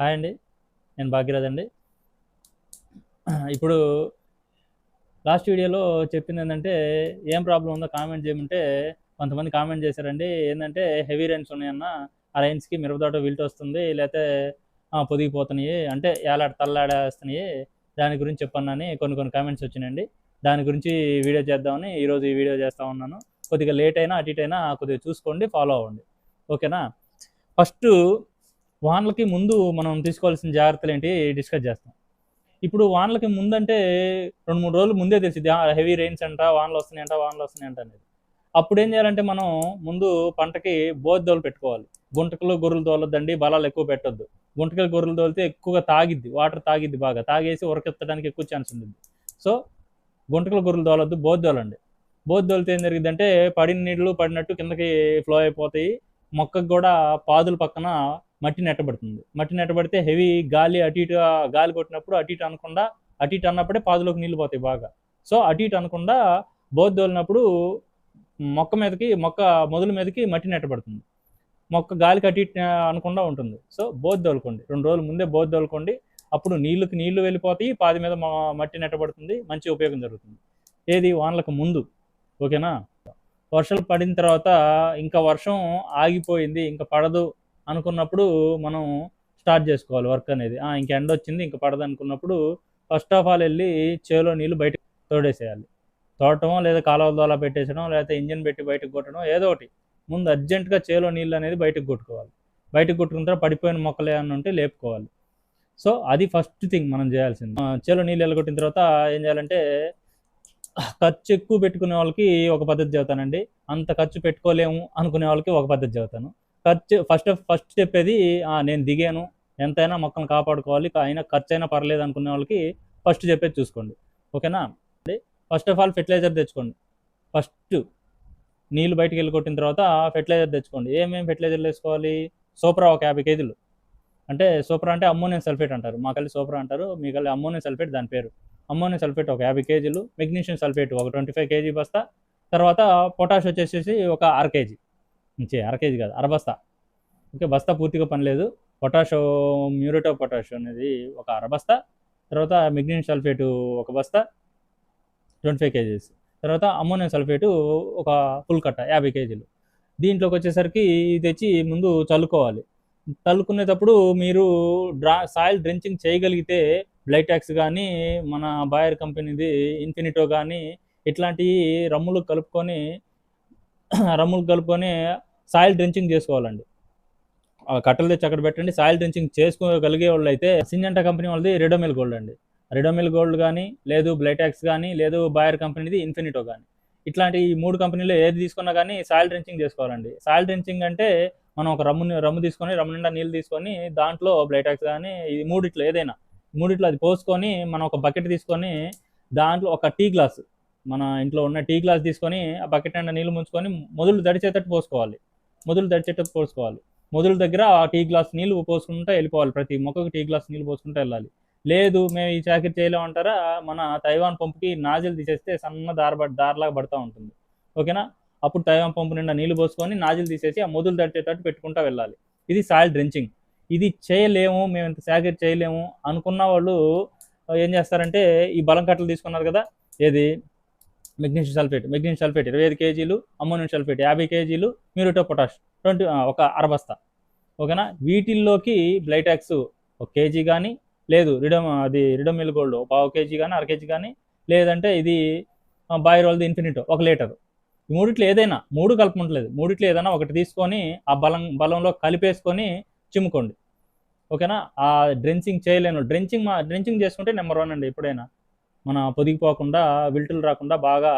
Hi అండి. నేను భాగ్యరాజ్ అండి. ఇప్పుడు లాస్ట్ వీడియోలో చెప్పింది ఏంటంటే ఏం ప్రాబ్లం ఉందో కామెంట్ చేయమంటే కొంతమంది కామెంట్ చేశారండి. ఏంటంటే హెవీ రైన్స్ ఉన్నాయన్న ఆ రైన్స్కి మిరపదోట విల్ట్ వస్తుంది లేకపోతే పొదిగిపోతున్నాయి అంటే ఏలాడ తల్లాడేస్తున్నాయి దాని గురించి చెప్పన్నాని కొన్ని కొన్ని కామెంట్స్ వచ్చినాయండి. దాని గురించి వీడియో చేద్దామని ఈరోజు ఈ వీడియో చేస్తా ఉన్నాను. కొద్దిగా లేట్ అయినా అటు ఇటు అయినా కొద్దిగా చూసుకోండి ఫాలో అవ్వండి. ఓకేనా? ఫస్ట్ వానలకి ముందు మనం తీసుకోవాల్సిన జాగ్రత్తలు ఏంటి డిస్కస్ చేస్తాం. ఇప్పుడు వానలకి ముందంటే రెండు మూడు రోజులు ముందే తెలిసింది హెవీ రెయిన్స్ అంట వానలు వస్తున్నాయంట వానలు వస్తున్నాయంట అనేది. అప్పుడు ఏం చేయాలంటే మనం ముందు పంటకి బోద్దోలు పెట్టుకోవాలి. గుంటకలు గొర్రెలు తోలొద్దండి బలాలు ఎక్కువ పెట్టొద్దు. గుంటకలు గొర్రెలు తోలితే ఎక్కువగా తాగిద్ది వాటర్ తాగిద్ది బాగా. తాగేసి ఉరకెత్తడానికి ఎక్కువ ఛాన్స్ ఉంటుంది. సో గుంటకలు గొర్రెలు తోలొద్దు బోద్దోలండి బోద్దోలితే ఏం జరిగిందంటే పడిన నీళ్ళు పడినట్టు కిందకి ఫ్లో అయిపోతాయి. మొక్కకు కూడా పాదుల పక్కన మట్టి నెట్టబడుతుంది. మట్టి నెట్టబడితే హెవీ గాలి అటు ఇటు గాలి కొట్టినప్పుడు అటు ఇటు అనకుండా అటు ఇటు అన్నప్పుడే పాదులోకి నీళ్ళు పోతాయి బాగా. సో అటు ఇటు అనకుండా బోద్దోలినప్పుడు మొక్క మీదకి మొక్క మొదల మీదకి మట్టి నెట్టబడుతుంది. మొక్క గాలికి అటు ఇటు అనకుండా ఉంటుంది. సో బోధ్ తోలుకోండి. రెండు రోజుల ముందే బోధ్ తోలుకోండి. అప్పుడు నీళ్ళకి నీళ్ళు వెళ్ళిపోతాయి. పాది మీద మట్టి నెట్టబడుతుంది. మంచి ఉపయోగం జరుగుతుంది. ఏది? వానలకు ముందు. ఓకేనా? వర్షాలు పడిన తర్వాత ఇంకా వర్షం ఆగిపోయింది. ఇంకా పడదు. అనుకున్నప్పుడు మనం స్టార్ట్ చేసుకోవాలి వర్క్ అనేది. ఆ, ఇంక ఎండ వచ్చింది ఇంకా పడదు అనుకున్నప్పుడు ఫస్ట్ ఆఫ్ ఆల్ వెళ్ళి చేలో నీళ్ళు బయట తోడేసేయాలి. తోటం లేదా కాలువ ద్వారా పెట్టేసడం లేకపోతే ఇంజిన్ పెట్టి బయటకు కొట్టడం ఏదో ఒకటి. ముందు అర్జెంటుగా చేలో నీళ్ళు అనేది బయటకు కొట్టుకోవాలి. బయటకు కొట్టుకున్న తర్వాత పడిపోయిన మొక్కలు ఏమైనా ఉంటే లేపుకోవాలి. సో అది ఫస్ట్ థింగ్ మనం చేయాల్సింది. చేలో నీళ్ళు వెళ్ళగొట్టిన తర్వాత ఏం చేయాలంటే ఖర్చు ఎక్కువ పెట్టుకునే వాళ్ళకి ఒక పద్ధతి చెబుతానండి. అంత ఖర్చు పెట్టుకోలేము అనుకునే వాళ్ళకి ఒక పద్ధతి చెబుతాను. ఖర్చు ఫస్ట్ ఫస్ట్ చెప్పేది నేను దిగాను. ఎంతైనా మొక్కలు కాపాడుకోవాలి. అయినా ఖర్చు అయినా పర్లేదు అనుకునే వాళ్ళకి ఫస్ట్ చెప్పేది చూసుకోండి. ఓకేనా? ఫస్ట్ ఆఫ్ ఆల్ ఫెర్టిలైజర్ తెచ్చుకోండి. ఫస్ట్ నీళ్ళు బయటికి వెళ్ళి కొట్టిన తర్వాత ఫెర్టిలైజర్ తెచ్చుకోండి. ఏమేమి ఫెర్టిలైజర్లు వేసుకోవాలి? సూపరా ఒక యాభై కేజీలు. అంటే సోప్రా అంటే అమ్మోనియం సల్ఫేట్ అంటారు. మా కల్లి సూపర్ అంటారు. మీ కల్లి అమ్మోనియం సల్ఫేట్ దాని పేరు. అమ్మోనియం సల్ఫేట్ ఒక యాభై కేజీలు. మెగ్నీషియం సల్ఫేట్ ఒక ట్వంటీ ఫైవ్ కేజీ బస్తా. తర్వాత పొటాష్ వచ్చేసేసి ఒక అర కేజీ. ఇంచే అర కేజీ కాదు అర బస్తా. ఓకే బస్తా పూర్తిగా పని లేదు. పొటాష్ మ్యూరేటో ఆఫ్ అనేది ఒక అర బస్తా. తర్వాత మెగ్నీషియం సల్ఫేట్ ఒక బస్తా ట్వంటీ ఫైవ్ కేజీస్. తర్వాత అమ్మోనియం సల్ఫేటు ఒక ఫుల్ కట్ట యాభై కేజీలు. దీంట్లోకి వచ్చేసరికి ఇది తెచ్చి ముందు చల్లుకోవాలి. చల్లుకునేటప్పుడు మీరు డ్రా సాయిల్ డ్రెంచింగ్ చేయగలిగితే బ్లైటాక్స్ కానీ మన బాయర్ కంపెనీది ఇన్ఫినిటో కానీ ఇట్లాంటివి రమ్ములు కలుపుకొని రమ్ములు కలుపుకొని సాయిల్ డ్రెంచింగ్ చేసుకోవాలండి. ఆ కట్టలు తెచ్చి అక్కడ పెట్టండి. సాయిల్ డ్రెంచింగ్ చేసుకోగలిగే వాళ్ళు అయితే సింజంటా కంపెనీ వాళ్ళది రెడోమిల్ గోల్డ్ అండి. రెడోమిల్ గోల్డ్ కానీ లేదు బ్లైటాక్స్ కానీ లేదు బాయర్ కంపెనీది ఇన్ఫినిటో కానీ ఇట్లాంటి ఈ మూడు కంపెనీలు ఏది తీసుకున్నా కానీ సాయిల్ డ్రెంచింగ్ చేసుకోవాలండి. సాయిల్ డ్రెంచింగ్ అంటే మనం ఒక రమ్ము రమ్ము తీసుకొని రమ్ము నిండా నీళ్ళు తీసుకొని దాంట్లో బ్లైటాక్స్ కానీ ఇది మూడిట్లో ఏదైనా మూడిట్లో అది పోసుకొని మనం ఒక బకెట్ తీసుకొని దాంట్లో ఒక టీ గ్లాస్ మన ఇంట్లో ఉన్న టీ గ్లాస్ తీసుకొని ఆ బకెట్ నిండా నీళ్ళు ముంచుకొని మొదలు దడిచేటట్టు పోసుకోవాలి. మొదలు తెచ్చేటప్పుడు పోసుకోవాలి. మొదలు దగ్గర ఆ టీ గ్లాస్ నీళ్ళు పోసుకుంటూ వెళ్ళిపోవాలి. ప్రతి మొక్కకు టీ గ్లాస్ నీళ్ళు పోసుకుంటూ వెళ్ళాలి. లేదు మేము ఈ చాకరీ చేయలేమంటారా? మన తైవాన్ పంపుకి నాజిల్ తీసేస్తే సన్న దార దారిలాగా దారలాగా పడతా ఉంటుంది. ఓకేనా? అప్పుడు తైవాన్ పంపు నిండా నీళ్ళు పోసుకొని నాజిల్ తీసేసి ఆ మొదలు తట్టేటట్టు పెట్టుకుంటూ వెళ్ళాలి. ఇది సాయిల్ డ్రెంచింగ్. ఇది చేయలేము మేము ఇంత సేకరి చేయలేము అనుకున్న వాళ్ళు ఏం చేస్తారంటే ఈ బలం కట్టలు తీసుకున్నారు కదా? ఏది? మెగ్నీషియం సల్ఫేట్ మెగ్నీషియం సల్ఫేట్ ఇరవై ఐదు కేజీలు అమ్మోనియం సల్ఫేట్ యాభై కేజీలు మ్యూరిటో పొటాష్ ట్వంటీ ఒక అరబస్తా. ఓకేనా? వీటిల్లోకి బ్లైటాక్స్ ఒక కేజీ కానీ లేదు రిడమ్ అది రిడమిల్ గోల్డ్ ఒక పావు కేజీ కానీ అర కేజీ కానీ లేదంటే ఇది బాయిరోల్ది ఇన్ఫినిటో ఒక లీటరు. ఈ మూడిట్లో ఏదైనా మూడు కలపమంటలేదు మూడిట్లో ఏదైనా ఒకటి తీసుకొని ఆ బలం బలంలో కలిపేసుకొని చిమ్ముకోండి. ఓకేనా? ఆ డ్రెంచింగ్ చేయలేను డ్రెంచింగ్ మా డ్రెంచింగ్ చేసుకుంటే నెంబర్ వన్ అండి ఎప్పుడైనా. మన పొదిగిపోకుండా విల్టులు రాకుండా బాగా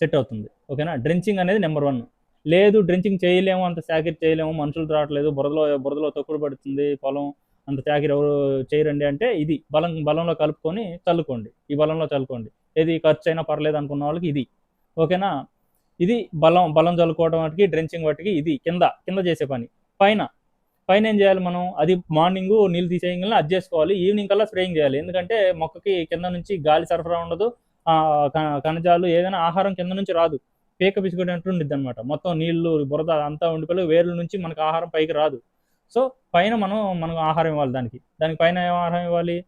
సెట్ అవుతుంది. ఓకేనా? డ్రెంచింగ్ అనేది నెంబర్ వన్. లేదు డ్రెంచింగ్ చేయలేము అంత చాకిరి చేయలేము మనుషులు రావట్లేదు బురదలో బురదలో తొక్కుడు పడుతుంది పొలం అంత చాకిరి ఎవరు చేయరండి అంటే ఇది. బలం బలంలో కలుపుకొని చల్లుకోండి. ఈ బలంలో చల్లుకోండి. ఏది ఖర్చు అయినా పర్లేదు అనుకున్న వాళ్ళకి ఇది. ఓకేనా? ఇది బలం బలం చల్లుకోవడం వాటికి డ్రెంచింగ్ వాటికి ఇది. కింద కింద చేసే పని. పైన పైన ఏం చేయాలి మనం? అది మార్నింగ్ నీళ్ళు తీసేయగలని అది చేసుకోవాలి. ఈవినింగ్ కల్లా స్ప్రేయింగ్ చేయాలి. ఎందుకంటే మొక్కకి కింద నుంచి గాలి సరఫరా ఉండదు. క- కణజాలు ఏదైనా ఆహారం కింద నుంచి రాదు. పీక పిసుకునేట్టు ఉండిద్ది అనమాట మొత్తం నీళ్ళు బురద అంతా ఉండిపోయి వేర్ల నుంచి మనకు ఆహారం పైకి రాదు. సో పైన మనం మనం ఆహారం ఇవ్వాలి దానికి. దానికి పైన ఏం ఆహారం ఇవ్వాలి?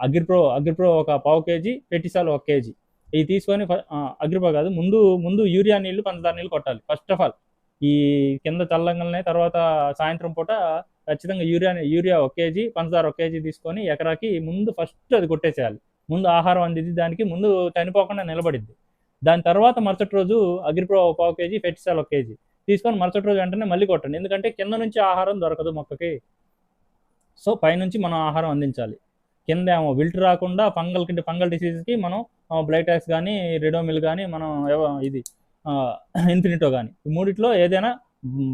అగ్రిప్రో అగ్రిప్రో ఒక పావు కేజీ పెటిసాల్ ఒక కేజీ. ఇది తీసుకొని అగ్రిప్రో కాదు. ముందు ముందు యూరియా నీళ్ళు పంచదార నీళ్ళు కొట్టాలి. First of all. ఈ కింద చల్లంగానే తర్వాత సాయంత్రం పూట ఖచ్చితంగా యూరియా యూరియా ఒక కేజీ పంచదార ఒక కేజీ తీసుకొని ఎకరాకి ముందు ఫస్ట్ అది కొట్టేసేయాలి. ముందు ఆహారం అందింది దానికి ముందు చనిపోకుండా నిలబడిద్ది. దాని తర్వాత మరుసటి రోజు అగ్రిప్రో ఒక పావు కేజీ ఫెర్టిసైల్ ఒక కేజీ తీసుకొని మరుసటి రోజు వెంటనే మళ్ళీ కొట్టండి. ఎందుకంటే కింద నుంచి ఆహారం దొరకదు మొక్కకి. సో పైనుంచి మనం ఆహారం అందించాలి. కింద ఏమో విల్ట్ రాకుండా ఫంగల్ కింద ఫంగల్ డిసీజ్కి మనం బ్లైటాక్స్ కానీ రెడోమిల్ కానీ మనం ఇది ఇన్ఫినిటో కానీ ఈ మూడిట్లో ఏదైనా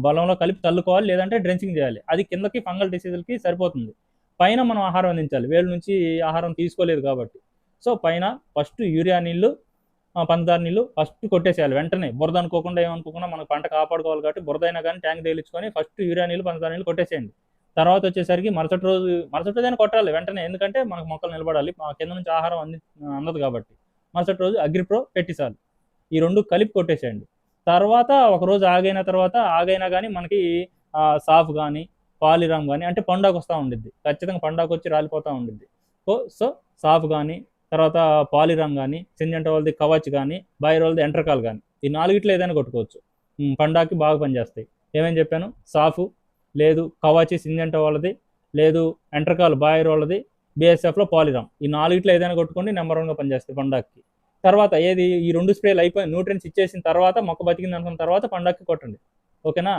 బలంలో కలిపి తల్లుకోవాలి లేదంటే డ్రెంచింగ్ చేయాలి. అది కిందకి ఫంగల్ డిసీజులకి సరిపోతుంది. పైన మనం ఆహారం అందించాలి. వేలు నుంచి ఆహారం తీసుకోలేదు కాబట్టి. సో పైన ఫస్ట్ యూరియా నీళ్ళు పంచదార నీళ్ళు ఫస్ట్ కొట్టేసేయాలి వెంటనే. బురద అనుకోకుండా ఏమనుకోకుండా మనకు పంట కాపాడుకోవాలి కాబట్టి బురద అయినా కానీ ట్యాంక్ తేలించుకొని ఫస్ట్ యూరియా నీళ్ళు పంచదార నీళ్ళు కొట్టేసేయండి. తర్వాత వచ్చేసరికి మరుసటి రోజు మరుసటి రోజైనా కొట్టాలి వెంటనే. ఎందుకంటే మనకు మొక్కలు నిలబడాలి. కింద నుంచి ఆహారం అంది అందదు కాబట్టి. మరుసటి రోజు అగ్రిప్రో పెట్టిసాలి ఈ రెండు కలిపి కొట్టేసేయండి. తర్వాత ఒక రోజు ఆగైన తర్వాత ఆగైనా కానీ మనకి సాఫ్ కానీ పాలిరామ్ కానీ అంటే పండాకు వస్తూ ఉండిద్ది. ఖచ్చితంగా పండాకు వచ్చి రాలిపోతూ ఉండిద్ది. సో సో సాఫ్ కానీ తర్వాత పాలిరామ్ కానీ సింజంట వాళ్ళది కవచ్ కానీ బాయర్ వాళ్ళది ఎంట్రకాల్ కానీ ఈ నాలుగిట్లో ఏదైనా కొట్టుకోవచ్చు. పండాకి బాగా పనిచేస్తాయి. ఏమేమి చెప్పాను? సాఫ్ లేదు కవాచి సింజంట వాళ్ళది లేదు ఎంట్రకాల్ బాయర్ వాళ్ళది బీఎస్ఎఫ్లో పాలిరామ్. ఈ నాలుగిట్లో ఏదైనా కొట్టుకోండి నెంబర్ వన్గా పనిచేస్తాయి పండాకి తర్వాత ఏది? ఈ రెండు స్ప్రేలు అయిపోయి న్యూట్రియన్స్ ఇచ్చేసిన తర్వాత మొక్క బతికింది అనుకున్న తర్వాత పండక్కి కొట్టండి. ఓకేనా?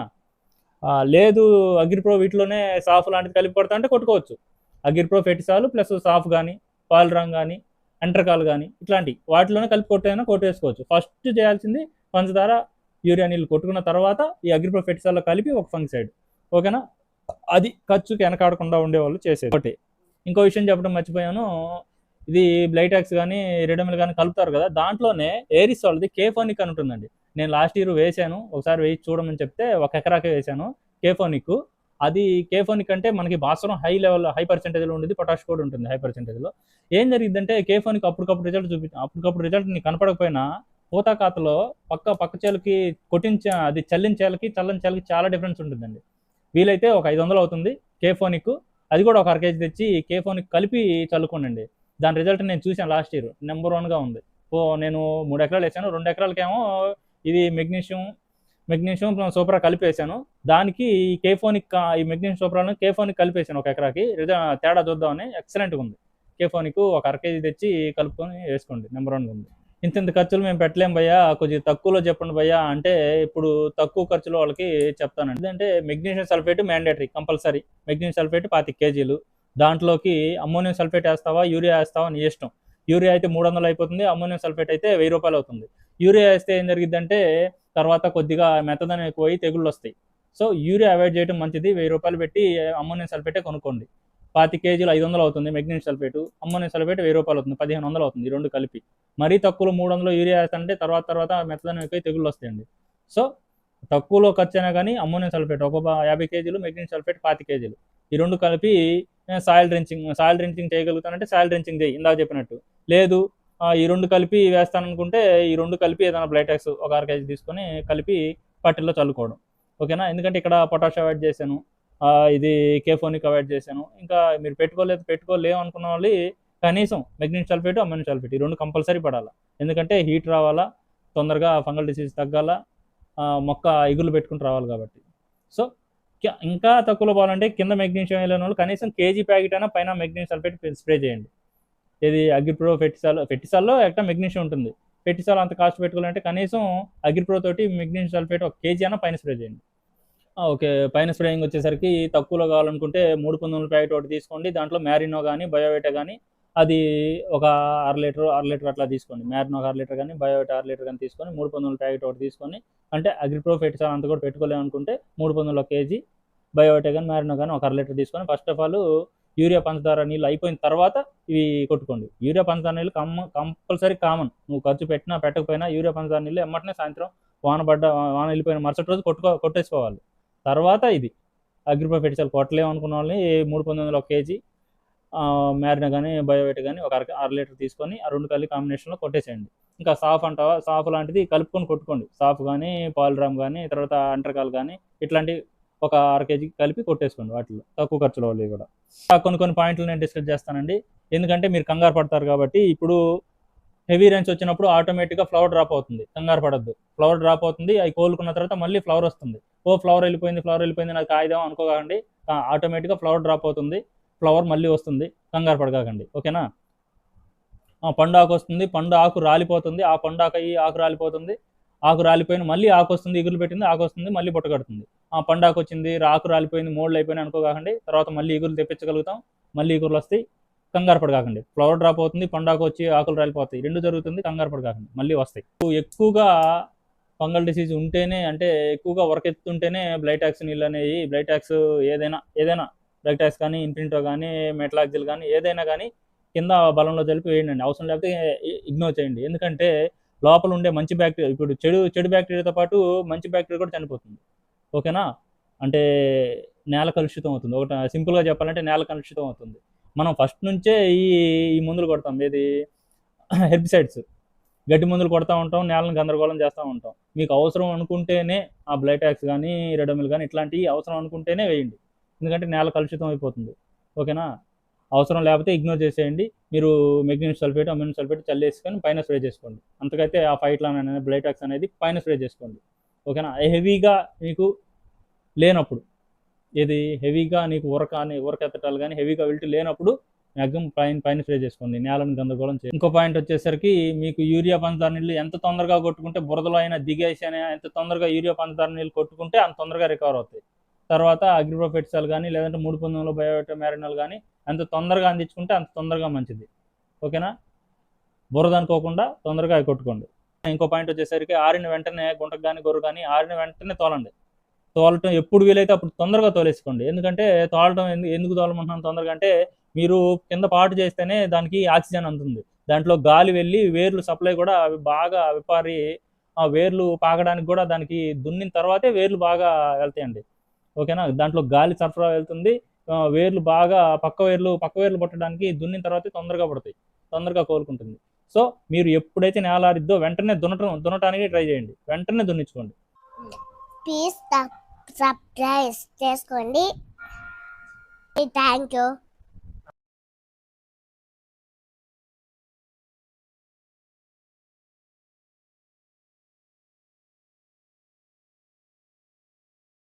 లేదు అగ్రిప్రో వీటిలోనే సాఫ్ లాంటిది కలిపి కొడతా అంటే కొట్టుకోవచ్చు. అగ్రిప్రో ఫెటిసాలు ప్లస్ సాఫ్ కానీ పాలరాంగ్ కానీ అంటర్కాల్ కానీ ఇట్లాంటి వాటిలోనే కలిపి కొట్టైనా కొట్టేసుకోవచ్చు. ఫస్ట్ చేయాల్సింది పంచదార యూరియా నీళ్ళు కొట్టుకున్న తర్వాత ఈ అగ్రిప్రో ఫెటిసాల్లో కలిపి ఒక ఫంగిసైడ్. ఓకేనా? అది ఖర్చుకి వెనకాడకుండా ఉండేవాళ్ళు చేసేది. ఒకటి. ఇంకో విషయం చెప్పడం మర్చిపోయాను. ఇది బ్లైటాక్స్ కానీ రెడమిల్ కానీ కలుపుతారు కదా. దాంట్లోనే ఏరిస్ వాళ్ళది కేఫోనిక్ అని ఉంటుందండి. నేను లాస్ట్ ఇయర్ వేసాను ఒకసారి వేసి చూడమని చెప్తే ఒక ఎకరాకే వేసాను కేఫోనిక్ అది కేఫోనిక్ అంటే మనకి భాస్వరం హై లెవెల్ హై పర్సెంటేజ్లో ఉండేది పొటాష్ కూడా ఉంటుంది హై పర్సెంటేజ్లో ఏం జరిగిందంటే కేఫోనిక్ అప్పటికప్పుడు రిజల్ట్ చూపి అప్పటికప్పుడు రిజల్ట్ నీకు కనపడకపోయినా పూతా పక్క పక్క చేలకి కొట్టించ అది చల్లిన చేలకి చల్లని చేలకి చాలా డిఫరెన్స్ ఉంటుందండి. వీలైతే ఒక ఐదు వందలు అవుతుంది కేఫోనిక్ అది కూడా ఒక అర కేజీ తెచ్చి కేఫోనిక్ కలిపి చల్లుకోండి దాని రిజల్ట్ నేను చూసాను లాస్ట్ ఇయర్ నెంబర్ వన్గా ఉంది. ఓ నేను మూడు ఎకరాలు వేసాను. రెండు ఎకరాలకేమో ఇది మెగ్నీషియం మెగ్నీషియం సూపర్ కలిపేసాను. దానికి ఈ కేఫోనిక్ ఈ మెగ్నీషియం సూపరాను కేఫోనిక్ కలిపేసాను ఒక ఎకరాకి. తేడా చూద్దామని ఎక్సలెంట్గా ఉంది. కేఫోనిక్ ఒక అర కేజీ తెచ్చి కలుపుకొని వేసుకోండి. నెంబర్ వన్గా ఉంది. ఇంత ఇంత ఖర్చులు మేము పెట్టలేం భయ్యా. కొద్దిగా తక్కువలో చెప్పండి భయ్యా. అంటే ఇప్పుడు తక్కువ ఖర్చులో వాళ్ళకి చెప్తానండి. అంటే magnesium sulphate mandatory compulsory magnesium sulphate పాతి కేజీలు. దాంట్లోకి అమ్మోనియం సల్ఫేట్ వేస్తావా? యూరియా వేస్తావా నీ ఇష్టం. యూరియా అయితే మూడు వందలు అయిపోతుంది అమ్మోనియం సల్ఫేట్ అయితే వెయ్యి రూపాయలు అవుతుంది. యూరియా వేస్తే ఏం జరిగిద్దంటే తర్వాత కొద్దిగా మెత్తదనం ఎక్కువై తెగుళ్ళు వస్తాయి. సో యూరియా అవాయిడ్ చేయడం మంచిది. వెయ్యి రూపాయలు పెట్టి అమ్మోనియం సల్ఫేటే కొనుక్కోండి. పాతి కేజీలు ఐదు వందలు అవుతుంది మెగ్నీషియం సల్ఫేట్. అమ్మోనియం సల్ఫేట్ వెయ్యి రూపాయలు అవుతుంది పదిహేను వందలు అవుతుంది రెండు కలిపి. మరీ తక్కువ మూడు వందలు యూరియా వేస్తానంటే తర్వాత తర్వాత మెత్తదనం ఎక్కువ తెగుళ్ళు వస్తాయండి. సో తక్కువలో ఖర్చు అయినా కానీ అమ్మోనియం సల్ఫేట్ ఒక యాభై కేజీలు మెగ్నీషియం సల్ఫేట్ పాతి కేజీలు. ఈ రెండు కలిపి సాయిల్ డ్రెంచింగ్ సాయిల్ డ్రెంచింగ్ చేయగలుగుతానంటే సాయిల్ డ్రెంచింగ్ చేయి ఇందాక చెప్పినట్టు. లేదు ఈ రెండు కలిపి వేస్తాననుకుంటే ఈ రెండు కలిపి ఏదైనా బ్లైటాక్స్ ఒక అర కేజీ తీసుకొని కలిపి పట్టిల్లో చల్లుకోవడం. ఓకేనా? ఎందుకంటే ఇక్కడ పొటాష్ అవాయిడ్ చేశాను. ఇది కేఫోనిక్ అవాయిడ్ చేశాను. ఇంకా మీరు పెట్టుకోలేదు పెట్టుకోలేము అనుకున్న వాళ్ళు కనీసం మెగ్నీషియం సల్ఫేట్ అమ్మోనియం సల్ఫేట్ ఈ రెండు కంపల్సరీ పడాలా. ఎందుకంటే హీట్ రావాలా తొందరగా ఫంగల్ డిసీజ్ తగ్గాల మొక్క ఇగులు పెట్టుకుని రావాలి కాబట్టి. సో ఇంకా తక్కువలో పోవాలంటే కింద మెగ్నీషియం వెళ్ళిన వాళ్ళు కనీసం కేజీ ప్యాకెట్ అయినా పైన మెగ్నీషియం సల్ఫేట్ స్ప్రే చేయండి. ఇది అగ్రిప్రో ఫెటిసాల్ ఫెటిసాల్లో ఎక్కడ మెగ్నీషియం ఉంటుంది. ఫెటిసాల్ అంత కాస్ట్ పెట్టుకోవాలంటే కనీసం అగ్రిప్రో తోటి మెగ్నీషియం సల్ఫేట్ ఒక కేజీ అయినా పైన స్ప్రే చేయండి. ఓకే పైన స్ప్రేయింగ్ వచ్చేసరికి తక్కువలో కావాలనుకుంటే మూడు పంతొమ్మిది ప్యాకెట్ ఒకటి తీసుకోండి. దాంట్లో మ్యారినో కానీ బయోవేటా కానీ అది ఒక అర లీటర్ అర లీటర్ అట్లా తీసుకోండి. మ్యారినో ఒక అర లీటర్ కానీ బయోట అర లీటర్ కానీ తీసుకొని మూడు పంతొమ్మిది ప్యాకెట్ ఒకటి తీసుకొని అంటే అగ్రిప్రో సార్ అంత కూడా పెట్టుకోలేము అనుకుంటే మూడు పంతొమ్మిది ఒక కేజీ బయోవేటా కానీ మ్యారినో కానీ ఒక అర లీటర్ తీసుకొని ఫస్ట్ ఆఫ్ ఆల్ యూరియా పంచదార నీళ్ళు అయిపోయిన తర్వాత ఇవి కొట్టుకోండి. యూరియా పంచదార నీళ్ళు కమ్మ కంపల్సరీ కామన్. నువ్వు ఖర్చు పెట్టినా పెట్టకపోయినా యూరియా పంచదార నీళ్ళు ఎమ్మటనే సాయంత్రం వాన పడ్డ వాన వెళ్ళిపోయిన మరుసటి రోజు కొట్టుకో కొట్టేసుకోవాలి. తర్వాత ఇది. అగ్రిపో ఫెటిసల్ కొట్టలేము అనుకున్న వాళ్ళని మూడు పంతొమ్మిది ఒక కేజీ మ్యారినా కానీ బయోవేట్ కానీ ఒక అర అర లీటర్ తీసుకొని ఆ రెండు కలిపి కాంబినేషన్లో కొట్టేసేయండి. ఇంకా సాఫ్ అంటావా? సాఫ్ లాంటిది కలుపుకొని కొట్టుకోండి. సాఫ్ కానీ పాలరామ్ కానీ తర్వాత అంటర్కాల్ కానీ ఇట్లాంటి ఒక అర కేజీ కలిపి కొట్టేసుకోండి వాటిలో. తక్కువ ఖర్చులో వాళ్ళవి కూడా. కొన్ని కొన్ని పాయింట్లు నేను డిస్కస్ చేస్తానండి. ఎందుకంటే మీరు కంగారు పడతారు కాబట్టి ఇప్పుడు హెవీ రేంజ్ వచ్చినప్పుడు ఆటోమేటిక్గా ఫ్లవర్ డ్రాప్ అవుతుంది. కంగారు పడద్దు. ఫ్లవర్ డ్రాప్ అవుతుంది. అవి కోలుకున్న తర్వాత మళ్ళీ ఫ్లవర్ వస్తుంది. ఓ ఫ్లవర్ వెళ్ళిపోయింది ఫ్లవర్ వెళ్ళిపోయింది నాకు కాయదాం అనుకోకండి. ఆటోమేటిక్గా ఫ్లవర్ డ్రాప్ అవుతుంది. ఫ్లవర్ మళ్ళీ వస్తుంది కంగారు పడకాకండి ఓకేనా? ఆ, పండు ఆకు వస్తుంది పండు ఆకు రాలిపోతుంది ఆ పండు ఆకు అయ్యి ఆకు రాలిపోతుంది ఆకు రాలిపోయిన మళ్ళీ ఆకు వస్తుంది ఇగులు పెట్టింది ఆకు వస్తుంది మళ్ళీ పుట్టకడుతుంది ఆ పండు ఆకు వచ్చింది ఆకు రాలిపోయింది మోడ్లు అయిపోయినాయి అనుకోకండి తర్వాత మళ్ళీ ఇగులు తెప్పించగలుగుతాం మళ్ళీ ఇగురులు వస్తాయి కంగారు పడకాకండి. ఫ్లవర్ డ్రాప్ అవుతుంది పండాకు వచ్చి ఆకులు రాలిపోతాయి రెండు జరుగుతుంది కంగారు పడకాకండి మళ్ళీ వస్తాయి. ఎక్కువగా ఫంగల్ డిసీజ్ ఉంటేనే అంటే ఎక్కువగా వరకెత్తుంటేనే బ్లైట్ ట్యాక్స్ నీళ్ళు అనేవి బ్లైట్ ఏదైనా ఏదైనా బ్లైట్ కానీ ఇన్ఫినిటో కానీ మెట్లాక్జిల్ కానీ ఏదైనా కానీ కింద బలంలో తెలిపి వేయండి. అవసరం లేకపోతే ఇగ్నోర్ చేయండి. ఎందుకంటే లోపల ఉండే మంచి బ్యాక్టీరియా ఇప్పుడు చెడు చెడు బ్యాక్టీరియాతో పాటు మంచి బ్యాక్టీరియా కూడా చనిపోతుంది. ఓకేనా? అంటే నేల కలుషితం అవుతుంది. ఒకటి సింపుల్గా చెప్పాలంటే నేల కలుషితం అవుతుంది. మనం ఫస్ట్ నుంచే ఈ ఈ మందులు కొడతాం. ఏది? హెర్బిసైడ్స్. గడ్డి మందులు కొడతా ఉంటాం నేలను గందరగోళం చేస్తూ ఉంటాం. మీకు అవసరం అనుకుంటేనే ఆ బ్లైటాక్స్ కానీ రెడమిల్ కానీ ఇట్లాంటివి అవసరం అనుకుంటేనే వేయండి. ఎందుకంటే నేల కలుషితం అయిపోతుంది. ఓకేనా? అవసరం లేకపోతే ఇగ్నోర్ చేసేయండి. మీరు మెగ్నీషియం సల్ఫేట్ అమ్యూన్ సల్ఫేట్ చల్లేసుకొని పైన స్ప్రే చేసుకోండి. అంతకైతే ఆ ఫైట్ లాన్ అనేది బ్లైటాక్స్ అనేది పైన స్ప్రే చేసుకోండి. ఓకేనా? హెవీగా మీకు లేనప్పుడు ఏది హెవీగా నీకు ఉరక అని ఉరకెత్తటాలు కానీ హెవీగా వెళ్తే లేనప్పుడు మ్యాక్సిమం పైన పైన స్ప్రే చేసుకోండి. నేలను గందరగోళం చేయండి ఇంకో పాయింట్ వచ్చేసరికి మీకు యూరియా పంచదార నీళ్ళు ఎంత తొందరగా కొట్టుకుంటే బురదలో అయినా దిగేసి అయినా ఎంత తొందరగా యూరియా పంచదార నీళ్ళు కొట్టుకుంటే అంత తొందరగా రికవర్ అవుతాయి. తర్వాత అగ్రిప్రోఫెట్సాల్ కానీ లేదంటే మూడు పంతొమ్మిదిలో బయోటో మ్యారినల్ కానీ ఎంత తొందరగా అందించుకుంటే అంత తొందరగా మంచిది. ఓకేనా? బురద అనుకోకుండా తొందరగా అవి కొట్టుకోండి ఇంకో పాయింట్ వచ్చేసరికి ఆరిన వెంటనే గుంటకు కానీ గొర్రె కానీ ఆరిన వెంటనే తోలండి. తోలటం ఎప్పుడు వీలైతే అప్పుడు తొందరగా తోలేసుకోండి. ఎందుకంటే తోలటం ఎందు- ఎందుకు తోలమంటున్నాను తొందరగా అంటే మీరు కింద పాటు చేస్తేనే దానికి ఆక్సిజన్ అందుతుంది. దాంట్లో గాలి వెళ్ళి వేర్లు సప్లై కూడా అవి బాగా విపారి ఆ వేర్లు పాకడానికి కూడా దానికి దున్నిన తర్వాతే వేర్లు బాగా వెళ్తాయండి. ఓకేనా? దాంట్లో గాలి సరఫరా వెళ్తుంది. వేర్లు బాగా పక్క వేర్లు పక్క వేర్లు పట్టడానికి దున్నిన తర్వాత తొందరగా పడతాయి. తొందరగా కోలుకుంటుంది. సో మీరు ఎప్పుడైతే నేల ఆరిద్దో వెంటనే దున్నటం దున్నటానికి ట్రై చేయండి. వెంటనే దున్నించుకోండి. ప్లీజ్ సబ్స్క్రైబ్ చేసుకోండి. Thank you